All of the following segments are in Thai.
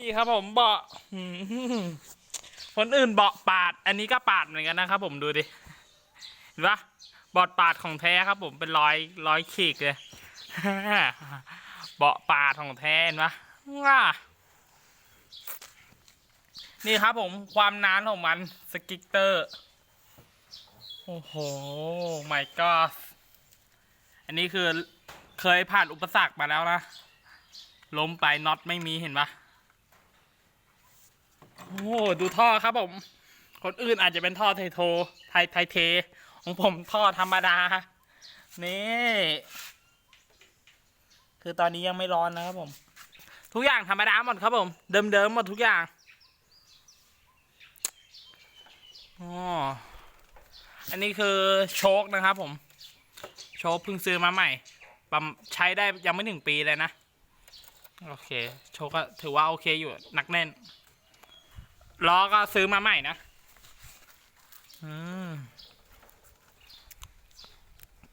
นี่ครับผมเบาะคนอื่นเบาะปาด อันนี้ก็ปาดเหมือนกันนะครับผมดูดิ เห็นปะเบาะปาดของแท้ครับผมเป็นรอยรอยขีกเลยเบาะปาดของแท้เห็นปะว้านี่ครับผมความนานของมันสกิกเตอร์ โอ้โหไม่ก็อันนี้คือเคยผ่านอุปสรรคมาแล้วนะล้มไปน็อตไม่มีเห็นปะ โอ้โหดูท่อครับผม คนอื่นอาจจะเป็นท่อไทโท ไทไทเท ของผมท่อธรรมดา นี่ คือตอนนี้ยังไม่ร้อนนะครับผม ทุกอย่างธรรมดาหมดครับผม เดิมๆหมดทุกอย่างอ๋ออันนี้คือโชคนะครับผม โชคเพิ่งซื้อมาใหม่ประมใช้ได้ยังไม่ถึงปีเลยนะ โอเค โชคก็ถือว่าโอเคอยู่หนักแน่น ล้อก็ซื้อมาใหม่นะอ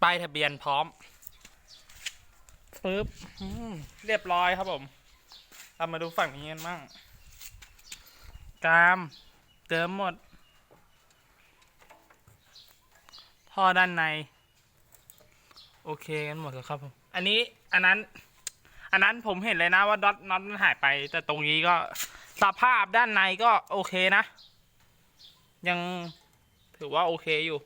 ป้ายทะเบียนพร้อมปึ๊บเรียบร้อยครับผมเรามาดูฝั่งนี้กันมั่งกามเติมหมด ท่อด้านใน โอเคกันหมดแล้วครับผม อันนี้อันนั้น อันนั้นผมเห็นเลยนะว่าน็อตน็อตมันหายไป แต่ตรงนี้ก็สภาพด้านในก็โอเคนะ ยังถือว่าโอเคอยู่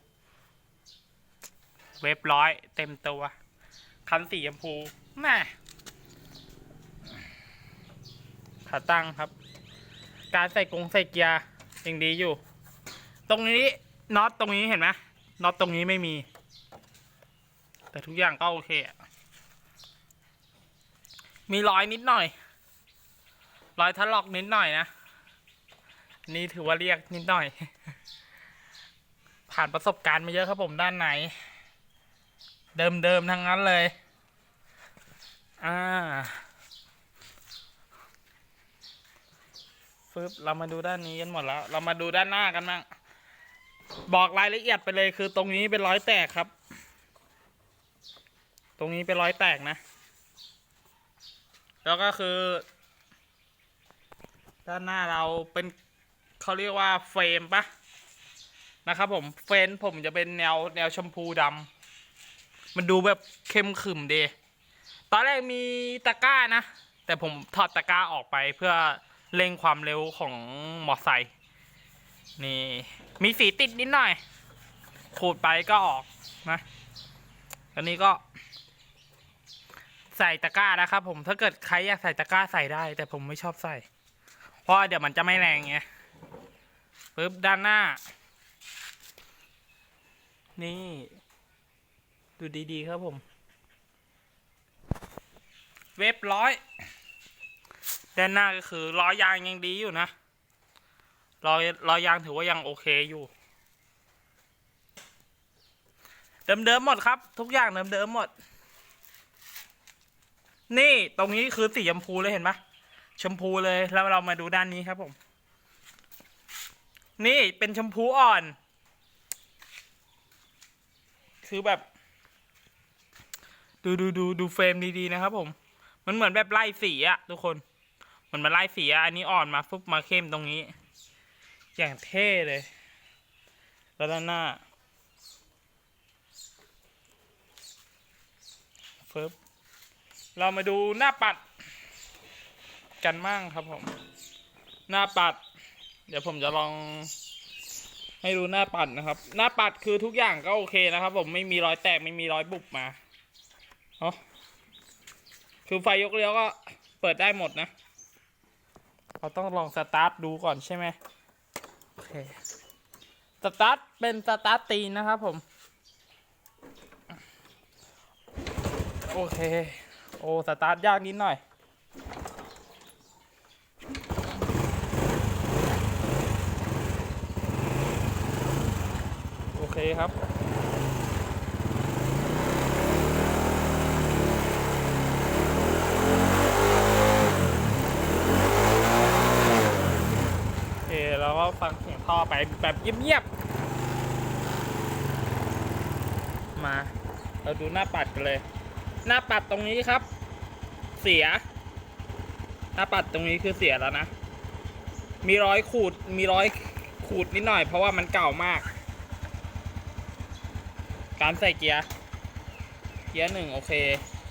เว็บร้อยเต็มตัว คันสีชมพูแม่ขาตั้งครับ การใส่กงใส่เกียร์ยังดีอยู่ ตรงนี้น็อตตรงนี้เห็นไหมน็อตตรงนี้ไม่มี แต่ทุกอย่างก็โอเคอะ มีรอยนิดหน่อย รอยทะลอกนิดหน่อยนะ นี่ถือว่าเรียกนิดหน่อย ผ่านประสบการณ์มาเยอะครับผมด้านไหน เดิมๆทั้งนั้นเลย อ่าฟึบเรามาดูด้านนี้กันหมดแล้ว เรามาดูด้านหน้ากันบ้างบอกรายละเอียดไปเลยคือตรงนี้เป็นรอยแตกครับ ตรงนี้เป็นรอยแตกนะ แล้วก็คือ ด้านหน้าเราเป็นเขาเรียกว่าเฟรมปะนะครับผมเฟรมผมจะเป็นแนวแนวชมพูดำมันดูแบบเข้มขรึมดีตอนแรกมีตะกร้านะ แต่ผมถอดตะกร้าออกไปเพื่อเร่งความเร็วของมอไซค์นี่มีสีติดนิดหน่อยขูดไปก็ออกนะอันนี้ก็ ใส่ตะกร้านะครับ ผมถ้าเกิดใครอยากใส่ตะกร้าใส่ได้ แต่ผมไม่ชอบใส่ เพราะเดี๋ยวมันจะไม่แรงไงปึ๊บด้านหน้า นี่ ดูดีๆครับผม เว็บร้อยด้านหน้าก็คือล้อยางยังดีอยู่นะล้อล้อยางถือว่ายังโอเคอยู่ เดิมๆหมดครับ ทุกอย่างเดิมๆหมด นี่ตรงนี้คือสีชมพูเลยเห็นปะชมพูเลยแล้วเรามาดูด้านนี้ครับผม นี่เป็นชมพูอ่อน คือแบบ ดูดูดูดูเฟรมดีๆนะครับ ผม มันเหมือนแบบไล่สีอะทุกคนเหมันมาไล่สีอะอันนี้อ่อนมาฟุบมาเข้มตรงนี้ อย่างเท่เลย แล้วด้านหน้าฟึบ เรามาดูหน้าปัด กันมั่งครับผม หน้าปัด เดี๋ยวผมจะลอง ให้ดูหน้าปัดนะครับ หน้าปัดคือทุกอย่างก็โอเคนะครับ ผมไม่มีรอยแตกไม่มีรอยบุบมาเนาะคือไฟยกเลี้ยวก็เปิดได้หมดนะ เราต้องลองสตาร์ทดูก่อนใช่ไหมโอเค สตาร์ทเป็นสตาร์ทตีนนะครับผม โอเค โอ้สตาร์ทยากนิดหน่อย โอเคครับโอเคเราก็ฟังเสียงท่อไปแบบเงียบๆ มา เราดูหน้าปัดกันเลย หน้าปัดตรงนี้ครับ เสีย หน้าปัดตรงนี้คือเสียแล้วนะ มีรอยขูดมีรอยขูดนิดหน่อยเพราะว่ามันเก่ามาก การใส่เกียร์ เกียร์หนึ่งโอเค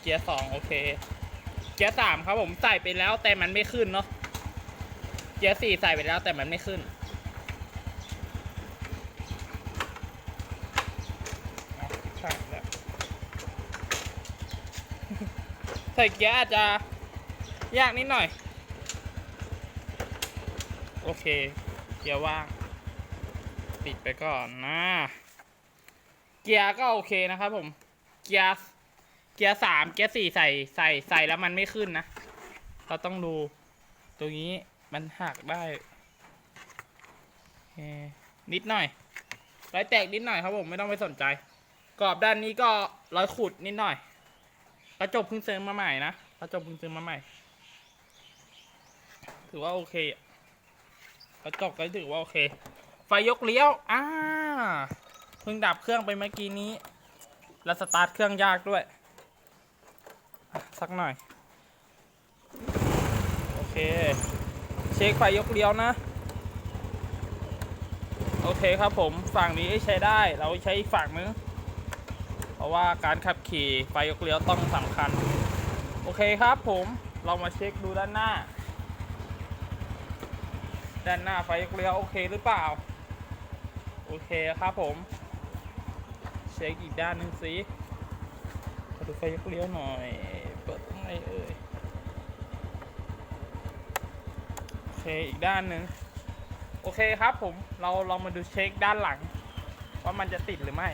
เกียร์สองโอเค เกียร์สามครับผมใส่ไปแล้วแต่มันไม่ขึ้นเนาะ เกียร์สี่ใส่ไปแล้วแต่มันไม่ขึ้น ใส่แล้ว ใส่เกียร์อาจจะยากนิดหน่อย โอเค เกียร์ว่าง ปิดไปก่อนนะ เกียร์ก็โอเคนะครับผม เกียร์ เกียร์สามเกียร์สี่ใส่ใส่ใส่แล้วมันไม่ขึ้นนะ เราต้องดู ตรงนี้มันหักได้นิดหน่อยรอยแตกนิดหน่อยครับผมไม่ต้องไปสนใจ กรอบด้านนี้ก็รอยขุดนิดหน่อย กระจกเพิ่งซื้อมาใหม่นะกระจกเพิ่งซื้อมาใหม่ ถือว่าโอเคกระจกก็ถือว่าโอเค ไฟยกเลี้ยว อ่า เพิ่งดับเครื่องไปเมื่อกี้นี้ แล้วสตาร์ทเครื่องยากด้วย สักหน่อย โอเค เช็คไฟยกเลี้ยวนะโอเคครับผม ฝั่งนี้ใช้ได้ เราใช้อีกฝั่งนึง ราะว่าการขับขี่ไฟยกเลี้ยวต้องสำคัญ โอเคครับผมเรามาเช็คดูด้านหน้า ด้านหน้าไฟยกเลี้ยวโอเคหรือเปล่า โอเคครับผม เช็คอีกด้านหนึ่งสิมาดูไฟยกเลี้ยวหน่อย เปิดตรงไหนเอ่ยโอเคอีกด้านหนึ่งโอเคครับผมเราเรามาดูเช็คด้านหลัง ว่ามันจะติดหรือไม่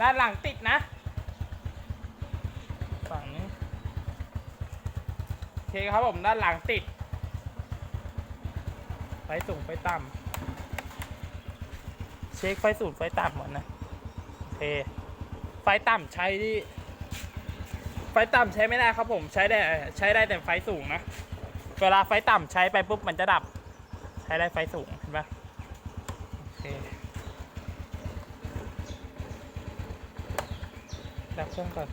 ด้านหลังติดนะ ฝั่งนี้โอเคครับผมด้านหลังติด ไฟสูงไฟต่ำเช็คไฟสูงไฟต่ำหมดนะโอเคไฟต่ำใช้ที่ไฟต่ำใช้ไม่ได้ครับผมใช้ได้ใช้ได้แต่ไฟสูงนะเวลาไฟต่ำใช้ไปปุ๊บมันจะดับ ใช้ได้ไฟสูงเห็นปะโอเค ดับเครื่องก่อน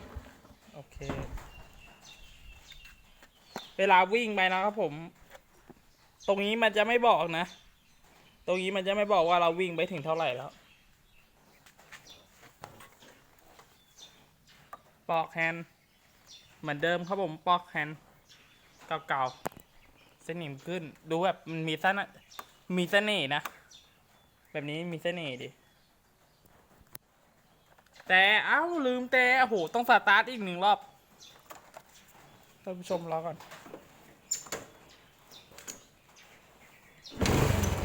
โอเค เวลาวิ่งไปนะครับผม ตรงนี้มันจะไม่บอกนะ ตรงนี้มันจะไม่บอกว่าเราวิ่งไปถึงเท่าไหร่แล้ว ปอกแฮนเหมือนเดิมครับผมปอกแฮนเก่าๆ สนิมขึ้น ดูแบบมันมีเสน่ห์มีเสน่ห์นะ แบบนี้มีเสน่ห์ดิ แต่เอ้าลืมแต่โอ้โหต้องสตาร์ทอีกหนึ่งรอบท่านผู้ชมรอก่อน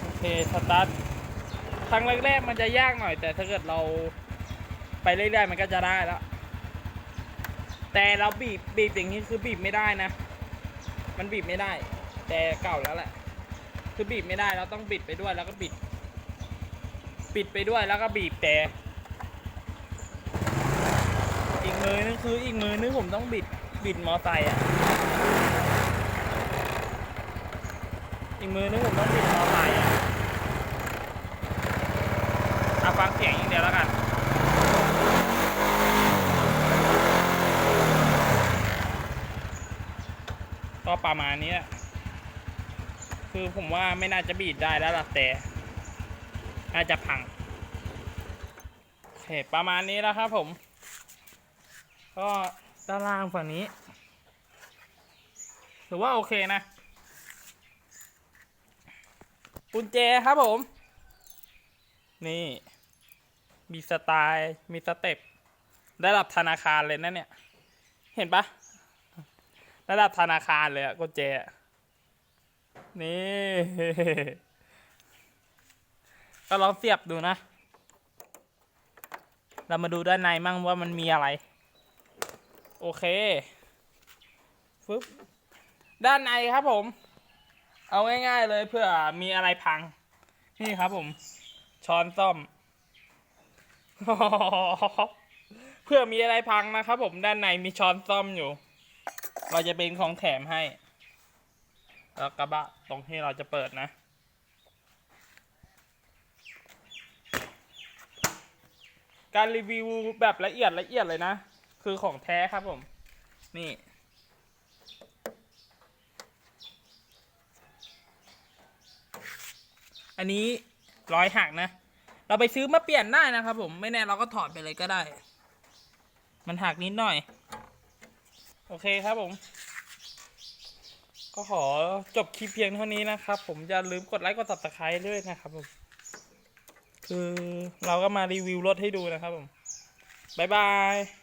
โอเคสตาร์ทครั้งแรกๆมันจะยากหน่อย แต่ถ้าเกิดเราไปเรื่อยๆมันก็จะได้แล้ว แต่เราบีบบีบอย่างนี้คือบีบไม่ได้นะ มันบีบไม่ได้ แต่เก่าแล้วแหละ คือบีบไม่ได้เราต้องบิดไปด้วยแล้วก็บิด ปิดไปด้วยแล้วก็บีบแต่ อีกมือนึงคืออีกมือนึงผมต้องบิดบิดมอไซค์อะ อีกมือนึงผมต้องบิดมอไซค์อะเอาฟังเสียงอย่างเดียวแล้วกันก็ประมาณนี้คือผมว่าไม่น่าจะบีดได้แล้วล่ะแต่น่าจะพังโอเคประมาณนี้แล้วครับผม ก็ด้านล่างฝั่งนี้ถือว่าโอเคนะกุญแจครับผม นี่ มีสไตล์มีสเต็ประดับธนาคารเลยนะเนี่ย เห็นปะระดับธนาคารเลยอะกุญแจ นี่ ก็ลองเสียบดูนะ เรามาดูด้านในมั่งว่ามันมีอะไร โอเคฟึบด้านในครับผม เอาง่ายๆเลยเพื่อมีอะไรพัง นี่ครับผม ช้อนซ่อม เพื่อมีอะไรพังนะครับผมด้านในมีช้อนซ่อมอยู่ เราจะเป็นของแถมให้ แล้วกระบะตรงที่เราจะเปิดนะการรีวิวแบบละเอียดละเอียดเลยนะ คือของแท้ครับผม นี่ อันนี้ร้อยหักนะ เราไปซื้อมาเปลี่ยนได้นะครับผม ไม่แน่เราก็ถอดไปเลยก็ได้ มันหักนิดหน่อย โอเคครับผม ก็ขอจบคลิปเพียงเท่านี้นะครับ ผมอย่าลืมกดไลค์กดติดตามด้วยนะครับผม คือเราก็มารีวิวรถให้ดูนะครับผม บ๊ายบาย